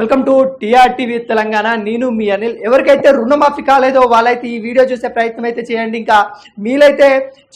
Welcome to TRTV Telangana. నేను మీ అనిల్. ఎవరికైతే రుణమాఫీ కాలేదో వాళ్ళైతే ఈ వీడియో చూసే ప్రయత్నం అయితే చేయండి. ఇంకా మీరైతే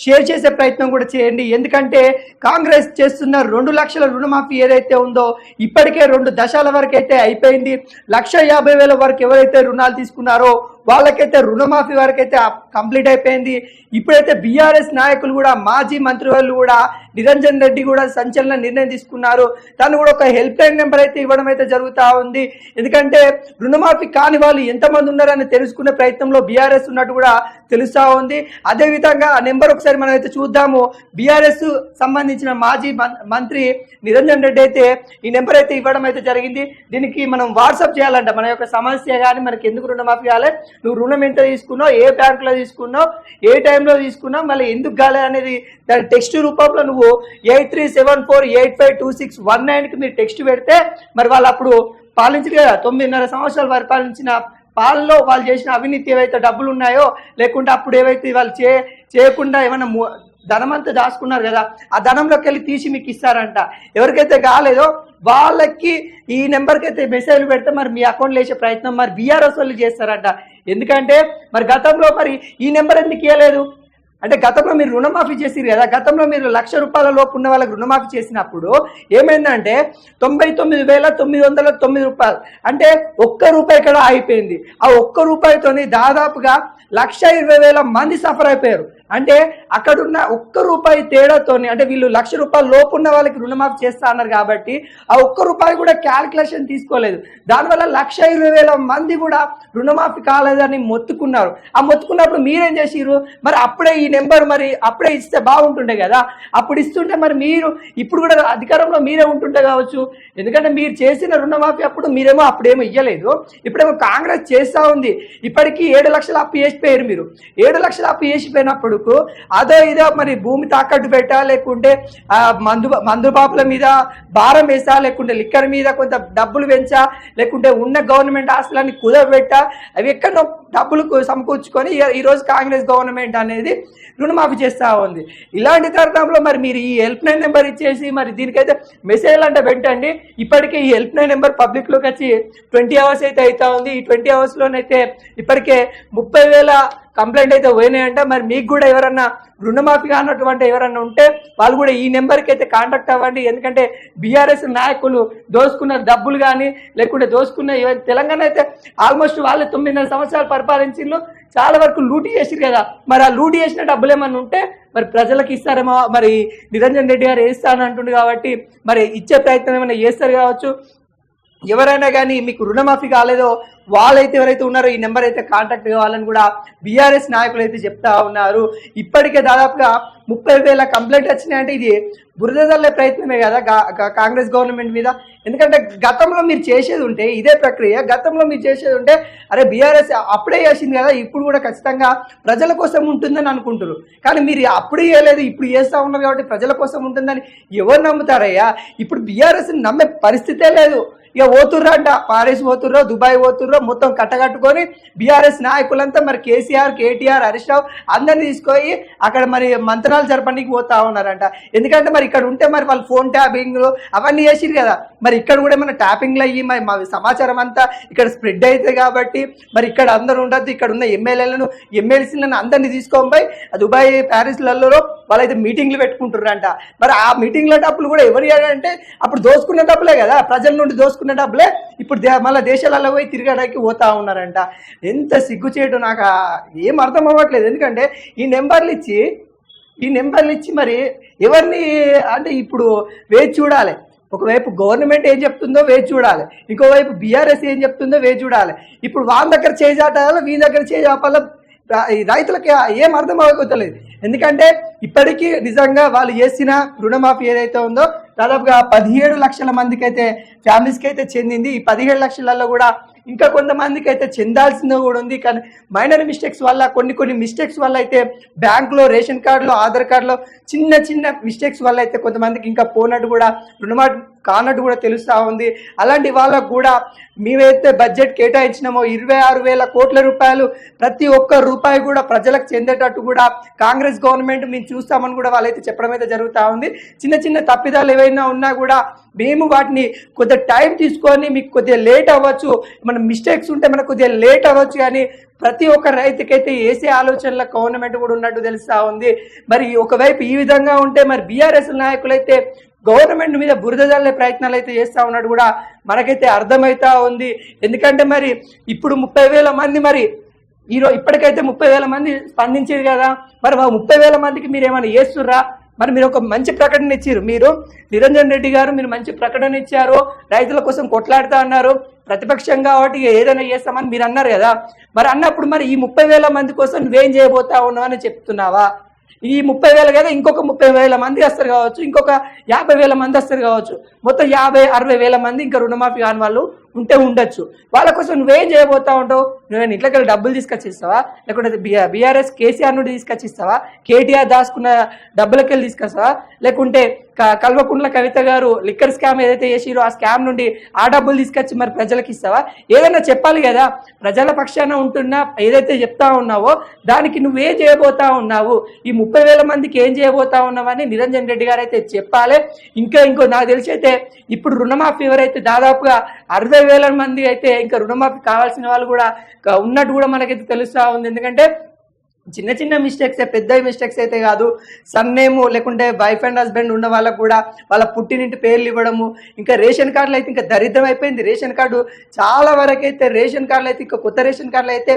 షేర్ చేసే ప్రయత్నం కూడా చేయండి. ఎందుకంటే కాంగ్రెస్ చేస్తున్న రెండు లక్షల రుణమాఫీ ఏదైతే ఉందో ఇప్పటికే రెండు దశల వరకు అయితే అయిపోయింది. లక్ష యాభై వేల వరకు ఎవరైతే రుణాలు తీసుకున్నారో వాళ్ళకైతే రుణమాఫీ వరకు అయితే కంప్లీట్ అయిపోయింది. ఇప్పుడైతే బీఆర్ఎస్ నాయకులు కూడా మాజీ మంత్రి వాళ్ళు కూడా నిరంజన్ రెడ్డి కూడా సంచలన నిర్ణయం తీసుకున్నారు. తను కూడా ఒక హెల్ప్ లైన్ నెంబర్ అయితే ఇవ్వడం అయితే జరుగుతూ ఉంది. ఎందుకంటే రుణమాఫీ కాని వాళ్ళు ఎంతమంది ఉన్నారని తెలుసుకునే ప్రయత్నంలో బీఆర్ఎస్ ఉన్నట్టు కూడా తెలుస్తా ఉంది. అదే విధంగా ఆ నెంబర్ ఒకసారి మనం అయితే చూద్దాము. బీఆర్ఎస్ సంబంధించిన మాజీ మం- మంత్రి నిరంజన్ రెడ్డి అయితే ఈ నెంబర్ అయితే ఇవ్వడం అయితే జరిగింది. దీనికి మనం వాట్సాప్ చేయాలంట. మన యొక్క సమస్య కానీ మనకి ఎందుకు రుణమాఫీ కావాలి నువ్వు రుణం ఎంత తీసుకున్నావు? ఏ బ్యాంకులో తీసుకున్నావు? ఏ టైంలో తీసుకున్నావు? మళ్ళీ ఎందుకు కాలే అనేది దాని టెక్స్ట్ రూపంలో నువ్వు eight three seven four eight five two six one నైన్కి మీరు టెక్స్ట్ పెడితే మరి వాళ్ళు అప్పుడు పాలించారు కదా తొమ్మిదిన్నర సంవత్సరాలు పరిపాలించిన పాలనలో వాళ్ళు చేసిన అవినీతి ఏవైతే డబ్బులు ఉన్నాయో లేకుంటే అప్పుడు ఏవైతే వాళ్ళు చే చేయకుండా ఏమైనా ధనం ధనమంతా దాచుకున్నారు కదా ఆ ధనంలోకి వెళ్ళి తీసి మీకు ఇస్తారంట. ఎవరికైతే కాలేదో వాళ్ళకి ఈ నెంబర్కి అయితే మెసేజ్లు పెడితే మరి మీ అకౌంట్లో వేసే ప్రయత్నం మరి బీఆర్ఎస్ వాళ్ళు చేస్తారంట. ఎందుకంటే మరి గతంలో మరి ఈ నెంబర్ ఎందుకు ఇవ్వలేదు అంటే గతంలో మీరు రుణమాఫీ చేసిరు కదా గతంలో మీరు లక్ష రూపాయల లోపు ఉన్న వాళ్ళకి రుణమాఫీ చేసినప్పుడు ఏమైందంటే తొంభై తొమ్మిది వేల తొమ్మిది వందల తొమ్మిది రూపాయలు. అంటే ఒక్క రూపాయి ఇక్కడ అయిపోయింది ఆ ఒక్క రూపాయితోని దాదాపుగా లక్ష ఇరవై వేల మంది సఫర్ అయిపోయారు. అంటే అక్కడున్న ఒక్క రూపాయి తేడాతోని అంటే వీళ్ళు లక్ష రూపాయల లోపు ఉన్న వాళ్ళకి రుణమాఫీ చేస్తా అన్నారు కాబట్టి ఆ ఒక్క రూపాయి కూడా క్యాల్కులేషన్ తీసుకోలేదు. దానివల్ల లక్ష ఇరవై వేల మంది కూడా రుణమాఫీ కాలేదని మొత్తుకున్నారు. ఆ మొత్తుకున్నప్పుడు మీరేం చేసిరు మరి అప్పుడే ఈ నెంబర్ మరి అప్పుడే ఇస్తే బాగుంటుండే కదా. అప్పుడు ఇస్తుంటే మరి మీరు ఇప్పుడు కూడా అధికారంలో మీరే ఉంటుంటే కావచ్చు. ఎందుకంటే మీరు చేసిన రుణమాఫీ అప్పుడు మీరేమో అప్పుడేమో ఇయ్యలేదు. ఇప్పుడేమో కాంగ్రెస్ చేస్తా ఉంది. ఇప్పటికీ ఏడు లక్షల అప్పు చేసిపోయారు మీరు. ఏడు లక్షల అప్పు కొడుకు. అదో ఇదో మరి భూమి తాకట్టు పెట్టా లేకుంటే మందు మందు బాపుల మీద భారం వేసా లేకుంటే లిక్కర్ మీద కొంత డబ్బులు పెంచా లేకుంటే ఉన్న గవర్నమెంట్ ఆస్తులన్నీ కుదరబెట్టా అవి ఎక్కడో డబ్బులు సమకూర్చుకొని ఈరోజు కాంగ్రెస్ గవర్నమెంట్ అనేది రుణమాఫీ చేస్తూ ఉంది. ఇలాంటి తరుణంలో మరి మీరు ఈ హెల్ప్ లైన్ నెంబర్ ఇచ్చేసి మరి దీనికైతే మెసేజ్ అంటే పెట్టండి ఇప్పటికే ఈ హెల్ప్ లైన్ నెంబర్ పబ్లిక్లోకి వచ్చి ట్వంటీ అవర్స్ అయితే అవుతా ఉంది. ఈ ట్వంటీ అవర్స్లోనైతే ఇప్పటికే ముప్పై వేల కంప్లైంట్ అయితే పోయినాయంటే మరి మీకు కూడా ఎవరన్నా రుణమాఫీ కానటువంటి ఎవరన్నా ఉంటే వాళ్ళు కూడా ఈ నెంబర్కి అయితే కాంటాక్ట్ అవ్వండి. ఎందుకంటే బీఆర్ఎస్ నాయకులు దోసుకున్న డబ్బులు కానీ లేకుంటే దోసుకున్న తెలంగాణ అయితే ఆల్మోస్ట్ వాళ్ళు తొమ్మిదిన్నర సంవత్సరాలు పరిపాలించిండ్రు చాలా వరకు లూటీ చేసిరు కదా. మరి ఆ లూటీ చేసిన డబ్బులు ఏమన్నా ఉంటే మరి ప్రజలకు ఇస్తారేమో మరి నిరంజన్ రెడ్డి గారు వేస్తాను అంటుండు కాబట్టి మరి ఇచ్చే ప్రయత్నం ఏమైనా చేస్తారు కావచ్చు. ఎవరైనా కానీ మీకు రుణమాఫీ కాలేదో వాళ్ళైతే ఎవరైతే ఉన్నారో ఈ నెంబర్ అయితే కాంటాక్ట్ కావాలని కూడా బీఆర్ఎస్ నాయకులు అయితే చెప్తా ఉన్నారు. ఇప్పటికే దాదాపుగా ముప్పై వేల కంప్లైంట్ వచ్చినాయంటే ఇది బురదల్లే ప్రయత్నమే కదా కాంగ్రెస్ గవర్నమెంట్ మీద. ఎందుకంటే గతంలో మీరు చేసేది ఉంటే ఇదే ప్రక్రియ గతంలో మీరు చేసేది ఉంటే అరే బీఆర్ఎస్ అప్పుడే చేసింది కదా ఇప్పుడు కూడా ఖచ్చితంగా ప్రజల కోసం ఉంటుందని అనుకుంటారు. కానీ మీరు అప్పుడు చేయలేదు ఇప్పుడు చేస్తూ ఉన్నారు కాబట్టి ప్రజల కోసం ఉంటుందని ఎవరు నమ్ముతారయ్యా? ఇప్పుడు బీఆర్ఎస్ నమ్మే పరిస్థితే లేదు. ఇక పోతుర్రా అంట. పారిస్ పోతుర్రో దుబాయ్ పోతుర్రో మొత్తం కట్టగట్టుకొని బీఆర్ఎస్ నాయకులంతా మరి కేసీఆర్ కేటీఆర్ హరీష్ రావు అందరిని తీసుకొని అక్కడ మరి మంత్రాలు జరపడానికి పోతా ఉన్నారంట. ఎందుకంటే మరి ఇక్కడ ఉంటే మరి వాళ్ళు ఫోన్ ట్యాపింగ్ అవన్నీ చేసిరు కదా. మరి ఇక్కడ కూడా ఏమైనా ట్యాపింగ్లు అయ్యి మరి మా సమాచారం అంతా ఇక్కడ స్ప్రెడ్ అవుతుంది కాబట్టి మరి ఇక్కడ అందరూ ఉండద్దు. ఇక్కడ ఉన్న ఎమ్మెల్యేలను ఎమ్మెల్సీలను అందరినీ తీసుకొని పోయి ఆ దుబాయ్ ప్యారిస్లలో వాళ్ళైతే మీటింగ్లు పెట్టుకుంటారంట మరి ఆ మీటింగ్ల డబ్బులు కూడా ఎవరు అంటే అప్పుడు దోసుకున్న డబ్బులే కదా. ప్రజల నుండి దోసుకున్న డబ్బులే ఇప్పుడు దే మళ్ళీ దేశాలలో పోయి తిరగడానికి పోతా ఉన్నారంట. ఎంత సిగ్గు చేయడం నాకు ఏం అర్థం అవ్వట్లేదు. ఎందుకంటే ఈ నెంబర్లు ఇచ్చి ఈ నెంబర్లు ఇచ్చి మరి ఎవరిని అంటే ఇప్పుడు వేచి చూడాలి. ఒకవైపు గవర్నమెంట్ ఏం చెప్తుందో వేచి చూడాలి. ఇంకోవైపు బీఆర్ఎస్ ఏం చెప్తుందో వేచి చూడాలి. ఇప్పుడు వాళ్ళ దగ్గర చేజాటాలో వీళ్ళ దగ్గర చేజాపాలో రైతులకి ఏం అర్థం అవ్వకలేదు ఎందుకంటే ఇప్పటికీ నిజంగా వాళ్ళు చేసిన రుణమాఫీ ఏదైతే ఉందో దాదాపుగా పదిహేడు లక్షల మందికి అయితే ఫ్యామిలీస్కి అయితే చెందింది. ఈ పదిహేడు లక్షలలో కూడా ఇంకా కొంతమందికి అయితే చెందాల్సిందో కూడా ఉంది. కానీ మైనర్ మిస్టేక్స్ వల్ల కొన్ని కొన్ని మిస్టేక్స్ వల్ల అయితే బ్యాంకులో రేషన్ కార్డులో ఆధార్ కార్డులో చిన్న చిన్న మిస్టేక్స్ వల్ల అయితే కొంతమందికి ఇంకా పోనట్టు కూడా రుణమాఫీ కానట్టు కూడా తెలుస్తూ ఉంది. అలాంటి వాళ్ళకు కూడా మేమైతే బడ్జెట్ కేటాయించినామో ఇరవై ఆరు వేల కోట్ల రూపాయలు ప్రతి ఒక్క రూపాయి కూడా ప్రజలకు చెందేటట్టు కూడా కాంగ్రెస్ గవర్నమెంట్ మేము చూస్తామని కూడా వాళ్ళైతే చెప్పడం అయితే జరుగుతూ ఉంది. చిన్న చిన్న తప్పిదాలు ఏవైనా ఉన్నా కూడా మేము వాటిని కొద్దిగా టైం తీసుకొని మీకు కొద్దిగా లేట్ అవ్వచ్చు. మన మిస్టేక్స్ ఉంటే మనకు కొద్దిగా లేట్ అవ్వచ్చు కానీ ప్రతి ఒక్క రైతుకైతే వేసే ఆలోచనల గవర్నమెంట్ కూడా ఉన్నట్టు తెలుస్తా ఉంది. మరి ఒకవైపు ఈ విధంగా ఉంటే మరి బీఆర్ఎస్ నాయకులైతే గవర్నమెంట్ మీద బురద జల్లే ప్రయత్నాలు అయితే చేస్తా ఉన్నాడు కూడా మనకైతే అర్థమవుతా ఉంది. ఎందుకంటే మరి ఇప్పుడు ముప్పై వేల మంది మరి ఈరోజు ఇప్పటికైతే ముప్పై వేల మంది స్పందించారు కదా. మరి ఆ ముప్పై వేల మందికి మీరు ఏమైనా చేస్తుర్రా? మరి మీరు ఒక మంచి ప్రకటన ఇచ్చారు మీరు. నిరంజన్ రెడ్డి గారు మీరు మంచి ప్రకటన ఇచ్చారు. రైతుల కోసం కొట్లాడుతా అన్నారు. ప్రతిపక్షం కాబట్టి ఏదైనా చేస్తామని మీరు అన్నారు కదా. మరి అన్నప్పుడు మరి ఈ ముప్పై వేల మంది కోసం నువ్వేం చేయబోతా ఉన్నావు అని చెప్తున్నావా? ఈ ముప్పై వేలు కదా ఇంకొక ముప్పై వేల మంది వస్తారు కావచ్చు ఇంకొక యాభై వేల మంది వస్తారు కావచ్చు. మొత్తం యాభై అరవై వేల మంది ఇంకా రుణమాఫీ కాని వాళ్ళు ఉంటే ఉండొచ్చు. వాళ్ళ కోసం నువ్వేం చేయబోతా ఉంటావు? నువ్వు ఇంట్లోకి వెళ్ళి డబ్బులు తీసుకొచ్చి ఇస్తావా లేకుంటే బీఆర్ఎస్ కేసీఆర్ నుండి తీసుకొచ్చి ఇస్తావా కేటీఆర్ దాచుకున్న డబ్బులకి వెళ్ళి తీసుకొస్తావా? లేకుంటే క- కల్వకుంట్ల కవిత గారు లిక్కర్ స్కామ్ ఏదైతే చేసిరో ఆ స్కామ్ నుండి ఆ డబ్బులు తీసుకొచ్చి మరి ప్రజలకు ఇస్తావా? ఏదైనా చెప్పాలి కదా. ప్రజల పక్షాన ఉంటున్నా ఏదైతే చెప్తా ఉన్నావో దానికి నువ్వేం చేయబోతా ఉన్నావు? ఈ ముప్పై వేల మందికి ఏం చేయబోతా ఉన్నావని నిరంజన్ రెడ్డి గారు అయితే చెప్పాలి. ఇంకా ఇంకో నాకు తెలిసి అయితే ఇప్పుడు రుణమాఫీ ఎవరైతే దాదాపుగా అరవై వేల మంది అయితే ఇంకా రుణమాఫీ కావాల్సిన వాళ్ళు కూడా ఉన్నట్టు కూడా మనకైతే తెలుస్తూ ఉంది. ఎందుకంటే చిన్న చిన్న మిస్టేక్స్ పెద్ద మిస్టేక్స్ అయితే కాదు. సన్నేము లేకుంటే వైఫ్ అండ్ హస్బెండ్ ఉన్న వాళ్ళకు కూడా వాళ్ళ పుట్టినింటి పేర్లు ఇవ్వడము ఇంకా రేషన్ కార్డులు అయితే ఇంకా దరిద్రం అయిపోయింది. రేషన్ కార్డు చాలా వరకు అయితే రేషన్ కార్డులు అయితే ఇంకా కొత్త రేషన్ కార్డులు అయితే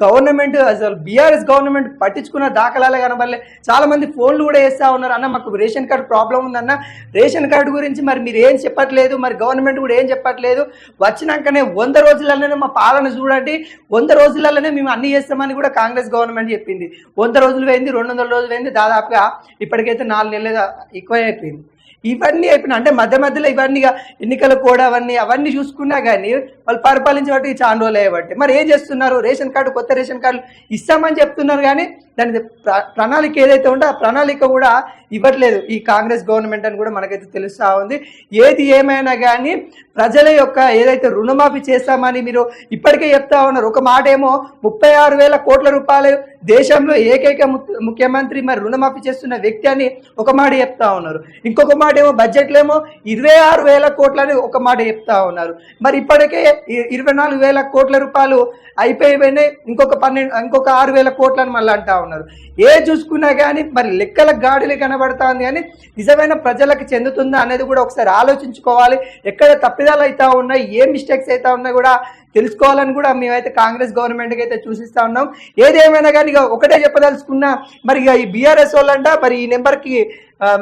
గవర్నమెంట్ అసలు బీఆర్ఎస్ గవర్నమెంట్ పట్టించుకున్న దాఖలాలే కనబడలే. చాలా మంది ఫోన్లు కూడా వేస్తా ఉన్నారు. అన్న మాకు రేషన్ కార్డు ప్రాబ్లం ఉందన్న రేషన్ కార్డు గురించి మరి మీరు ఏం చెప్పట్లేదు? మరి గవర్నమెంట్ కూడా ఏం చెప్పట్లేదు? వచ్చినాకనే వంద రోజులలోనే మా పాలన చూడండి. వంద రోజులలోనే మేము అన్ని చేస్తామని కూడా కాంగ్రెస్ గవర్నమెంట్ చెప్పింది. వంద రోజులు పోయింది రెండు వందల రోజులు పోయింది దాదాపుగా ఇప్పటికైతే నాలుగు నెలలు ఎక్కువ అయిపోయింది ఇవన్నీ అయిపోయినా అంటే మధ్య మధ్యలో ఇవన్నీ ఇక ఎన్నికల కూడా అవన్నీ అవన్నీ చూసుకున్నా కానీ వాళ్ళు పరిపాలించబట్టి చాలా రోజులు అయ్యబట్టి మరి ఏం చేస్తున్నారు? రేషన్ కార్డు కొత్త రేషన్ కార్డు ఇస్తామని చెప్తున్నారు కానీ దాని ప్ర- ప్రణాళిక ఏదైతే ఉందో ఆ ప్రణాళిక కూడా ఇవ్వట్లేదు ఈ కాంగ్రెస్ గవర్నమెంట్ అని కూడా మనకైతే తెలుస్తా ఉంది. ఏది ఏమైనా కానీ ప్రజల యొక్క ఏదైతే రుణమాఫీ చేస్తామని మీరు ఇప్పటికే చెప్తా ఉన్నారు. ఒక మాట ఏమో ముప్పై ఆరు వేల కోట్ల రూపాయలు దేశంలో ఏకైక ము- ముఖ్యమంత్రి మరి రుణమాఫీ చేస్తున్న వ్యక్తి అని ఒక మాట చెప్తా ఉన్నారు. ఇంకొక మాట ఏమో బడ్జెట్లో ఏమో ఇరవై ఆరు వేల కోట్లని ఒక మాట చెప్తా ఉన్నారు. మరి ఇప్పటికే ఇరవై నాలుగు వేల కోట్ల రూపాయలు అయిపోయిపోయినాయి. ఇంకొక పన్నెండు ఇంకొక ఆరు వేల కోట్లని మళ్ళీ అంటా ఉన్నారు. ఏ చూసుకున్నా కానీ మరి లెక్కల గాడిలు కనబడుతుంది కానీ నిజమైన ప్రజలకు చెందుతుందా అనేది కూడా ఒకసారి ఆలోచించుకోవాలి. ఎక్కడ తప్పిదాలు అవుతా ఉన్నాయి ఏ మిస్టేక్స్ అవుతా ఉన్నా కూడా తెలుసుకోవాలని కూడా మేమైతే కాంగ్రెస్ గవర్నమెంట్కి అయితే చూసిస్తా ఉన్నాం. ఏదేమైనా కానీ ఇక ఒకటే చెప్పదలుచుకున్నా మరి ఇక ఈ బీఆర్ఎస్ వాళ్ళంట మరి ఈ నెంబర్కి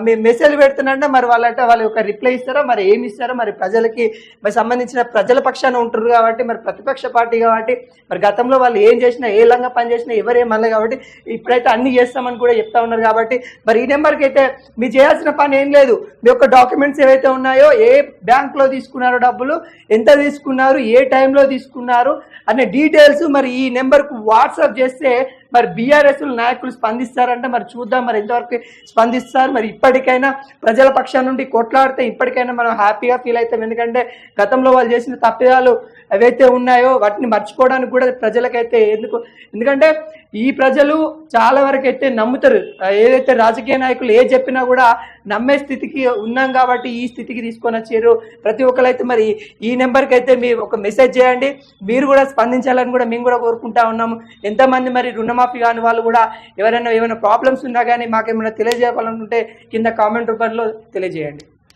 మీ మెసేజ్ పెడుతున్నంట మరి వాళ్ళంటే వాళ్ళ యొక్క రిప్లై ఇస్తారా? మరి ఏమి ఇస్తారో? మరి ప్రజలకి మరి సంబంధించిన ప్రజల పక్షాన ఉంటారు కాబట్టి మరి ప్రతిపక్ష పార్టీ కాబట్టి మరి గతంలో వాళ్ళు ఏం చేసినా ఏ లంగా పని చేసినా ఎవరేం కాబట్టి ఇప్పుడైతే అన్ని చేస్తామని కూడా చెప్తా ఉన్నారు కాబట్టి మరి ఈ నెంబర్కి అయితే మీరు చేయాల్సిన పని ఏం లేదు. మీ యొక్క డాక్యుమెంట్స్ ఏవైతే ఉన్నాయో ఏ బ్యాంక్లో తీసుకున్నారో డబ్బులు ఎంత తీసుకున్నారు ఏ టైంలో తీసుకున్నారు అనే డీటెయిల్స్ మరి ఈ నెంబర్కు వాట్సాప్ చేస్తే మరి బీఆర్ఎస్ నాయకులు స్పందిస్తారంటే మరి చూద్దాం మరి ఎంతవరకు స్పందిస్తారు. మరి ఇప్పటికైనా ప్రజల పక్షాన నుండి కొట్లాడితే ఇప్పటికైనా మనం హ్యాపీగా ఫీల్ అవుతాం. ఎందుకంటే గతంలో వాళ్ళు చేసిన తప్పిదాలు ఏవైతే ఉన్నాయో వాటిని మర్చిపోవడానికి కూడా ప్రజలకైతే ఎందుకు? ఎందుకంటే ఈ ప్రజలు చాలా వరకు అయితే నమ్ముతారు. ఏదైతే రాజకీయ నాయకులు ఏ చెప్పినా కూడా నమ్మే స్థితికి ఉన్నాం కాబట్టి ఈ స్థితికి తీసుకొని వచ్చారు. ప్రతి ఒక్కరైతే మరి ఈ నెంబర్కి అయితే మీరు ఒక మెసేజ్ చేయండి. మీరు కూడా స్పందించాలని కూడా మేము కూడా కోరుకుంటా ఉన్నాము ఎంతమంది మరి రుణమాఫీ కాని వాళ్ళు కూడా ఎవరైనా ఏమైనా ప్రాబ్లమ్స్ ఉన్నా కానీ మాకేమైనా తెలియజేయాలనుకుంటే కింద కామెంట్ రూపంలో తెలియజేయండి.